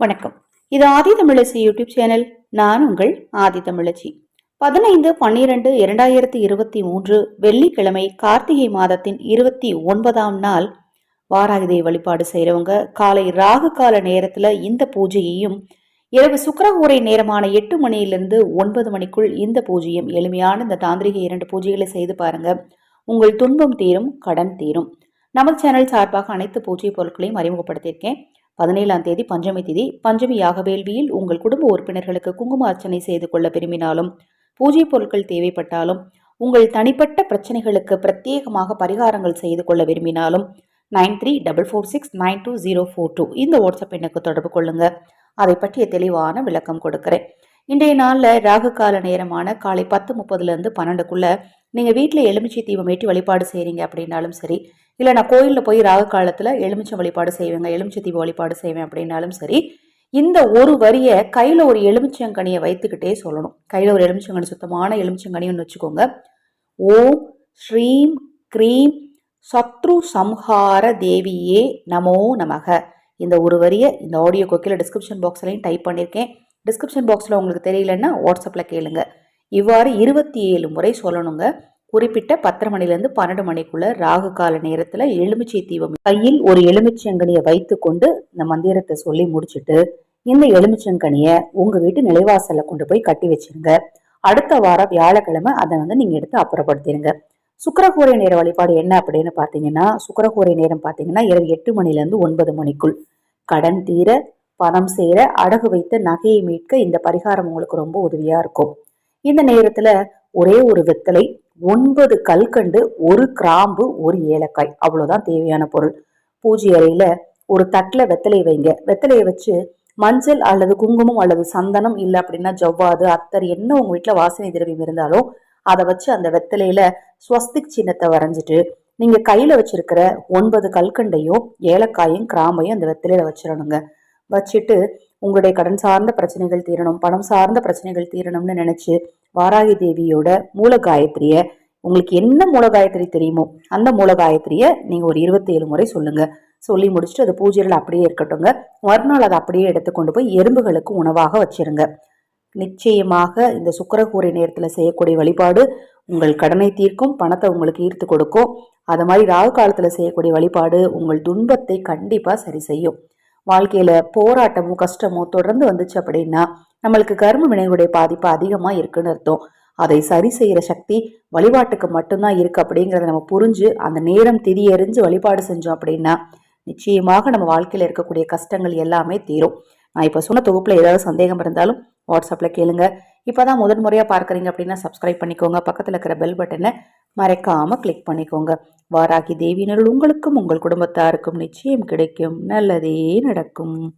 வணக்கம். இது ஆதி தமிழச்சி YouTube channel. நான் உங்கள் ஆதி தமிழச்சி. பதினைந்து பன்னிரண்டு இரண்டாயிரத்தி இருபத்தி மூன்று வெள்ளிக்கிழமை கார்த்திகை மாதத்தின் இருபத்தி ஒன்பதாம் நாள். வாராகிதை வழிபாடு செய்கிறவங்க காலை ராகு கால நேரத்தில் இந்த பூஜையையும் இரவு சுக்கரகூரை நேரமான எட்டு மணியிலிருந்து ஒன்பது மணிக்குள் இந்த பூஜையும் எளிமையான இந்த தாந்திரிக இரண்டு பூஜைகளை செய்து பாருங்க. உங்கள் துன்பம் தீரும் கடன் தீரும். நமது சேனல் சார்பாக அனைத்து பூஜை பொருட்களையும் அறிமுகப்படுத்தியிருக்கேன். பதினேழாம் தேதி பஞ்சமி தேதி. பஞ்சமி யாக வேள்வியில் உங்கள் குடும்ப உறுப்பினர்களுக்கு குங்கும அர்ச்சனை செய்து கொள்ள விரும்பினாலும் பூஜை பொருட்கள் தேவைப்பட்டாலும் உங்கள் தனிப்பட்ட பிரச்சனைகளுக்கு பிரத்யேகமாக பரிகாரங்கள் செய்து கொள்ள விரும்பினாலும் nine three double four six nine two zero four two இந்த வாட்ஸ்அப் எண்ணுக்கு தொடர்பு கொள்ளுங்க. அதை பற்றிய தெளிவான விளக்கம் கொடுக்குறேன். இன்றைய நாளில் ராகு கால நேரமான காலை பத்து முப்பதுலேருந்து பன்னெண்டுக்குள்ளே நீங்கள் வீட்டில் எலுமிச்சை தீபம் ஏற்றி வழிபாடு செய்கிறீங்க அப்படின்னாலும் சரி இல்லை நான் கோயிலில் போய் ராக காலத்தில் எலுமிச்சம் வழிபாடு செய்வேங்க எலுமிச்சை தீபம் வழிபாடு செய்வேன் அப்படின்னாலும் சரி இந்த ஒரு வரியை கையில் ஒரு எலுமிச்சங்கனியை வைத்துக்கிட்டே சொல்லணும். கையில் ஒரு எலுமிச்சங்கனி சுத்தமான எலுமிச்சங்கனின்னு வச்சுக்கோங்க. ஓம் ஸ்ரீம் க்ரீம் சத்ரு சம்ஹார தேவியே நமோ நமக. இந்த ஒரு வரியை இந்த ஆடியோ கொக்கில் டிஸ்கிரிப்ஷன் பாக்ஸ்லையும் டைப் பண்ணியிருக்கேன் டிஸ்கிரிப்ஷன் பாக்ஸில் உங்களுக்கு தெரியலன்னா வாட்ஸ்அப்பில் கேளுங்கள் இவ்வாறு இருபத்தி ஏழு முறை சொல்லணுங்க. குறிப்பிட்ட பத்தரை மணிலேருந்து பன்னெண்டு மணிக்குள்ள ராகு கால நேரத்தில் எலுமிச்சை தீபம் கையில் ஒரு எலுமிச்சங்கனியை வைத்து கொண்டு இந்த மந்திரத்தை சொல்லி முடிச்சுட்டு இந்த எலுமிச்சங்கனியை உங்கள் வீட்டு நிலைவாசலில் கொண்டு போய் கட்டி வச்சிருங்க. அடுத்த வாரம் வியாழக்கிழமை அதை வந்து நீங்கள் எடுத்து அப்புறப்படுத்திடுங்க சுக்கரகூரை நேர வழிபாடு என்ன அப்படின்னு பார்த்தீங்கன்னா சுக்கரகூரை நேரம் பார்த்தீங்கன்னா இரவு எட்டு மணிலேருந்து ஒன்பது மணிக்குள். கடன் தீர பணம் சேர அடகு வைத்து நகையை மீட்க இந்த பரிகாரம் உங்களுக்கு ரொம்ப உதவியாக இருக்கும். இந்த நேரத்தில் ஒரே ஒரு வெத்தலை ஒன்பது கல்கண்டு ஒரு கிராம்பு ஒரு ஏலக்காய். அவ்வளோதான் தேவையான பொருள். பூஜை அறையில ஒரு தட்டில் வெத்தலையை வைங்க. வெத்தலையை வச்சு மஞ்சள் அல்லது குங்குமம் அல்லது சந்தனம் இல்லை அப்படின்னா ஜவ்வாது அத்தர் என்ன உங்க வீட்டில் வாசனை திரவியம் இருந்தாலும் அதை வச்சு அந்த வெத்தலையில ஸ்வஸ்திக் சின்னத்தை வரைஞ்சிட்டு நீங்க கையில வச்சிருக்கிற ஒன்பது கல்கண்டையும் ஏலக்காயும் கிராம்பையும் அந்த வெத்தலையில வச்சிடணுங்க வச்சுட்டு உங்களுடைய கடன் சார்ந்த பிரச்சனைகள் தீரணும் பணம் சார்ந்த பிரச்சனைகள் தீரணும்னு நினைச்சு வாராகி தேவியோட மூல காயத்ரிய உங்களுக்கு என்ன மூல காயத்ரி தெரியுமோ அந்த மூல காயத்ரிய நீங்க ஒரு இருபத்தேழு முறை சொல்லுங்க. சொல்லி முடிச்சுட்டு அது பூஜைகள் அப்படியே இருக்கட்டுங்க மறுநாள் அதை அப்படியே எடுத்து கொண்டு போய் எறும்புகளுக்கு உணவாக வச்சிருங்க. நிச்சயமாக இந்த சுக்கரகூரை நேரத்தில் செய்யக்கூடிய வழிபாடு உங்கள் கடனை தீர்க்கும் பணத்தை உங்களுக்கு ஈர்த்து கொடுக்கும். அது மாதிரி ராகு காலத்தில் செய்யக்கூடிய வழிபாடு உங்கள் துன்பத்தை கண்டிப்பாக சரி செய்யும். வாழ்க்கையில் போராட்டமோ கஷ்டமோ தொடர்ந்து வந்துச்சு அப்படின்னா நம்மளுக்கு கர்ம வினைகளுடைய பாதிப்பு அதிகமாக இருக்குன்னு அர்த்தம். அதை சரி செய்கிற சக்தி வழிபாட்டுக்கு மட்டும்தான் இருக்குது அப்படிங்கிறத நம்ம புரிஞ்சு அந்த நேரம் திரியறிஞ்சு வழிபாடு செஞ்சோம் அப்படின்னா நிச்சயமாக நம்ம வாழ்க்கையில் இருக்கக்கூடிய கஷ்டங்கள் எல்லாமே தீரும். நான் இப்போ சொன்ன தொகுப்பில் ஏதாவது சந்தேகம் இருந்தாலும் வாட்ஸ்அப்பில் கேளுங்க. இப்போ தான் முதன் முறையாக பார்க்குறீங்க அப்படின்னா சப்ஸ்கிரைப் பண்ணிக்கோங்க. பக்கத்தில் இருக்கிற பெல் பட்டனை மறைக்காமல் கிளிக் பண்ணிக்கோங்க. வாராகி தேவியினர் உங்களுக்கும் உங்கள் குடும்பத்தாருக்கும் நிச்சயம் கிடைக்கும். நல்லதே நடக்கும்.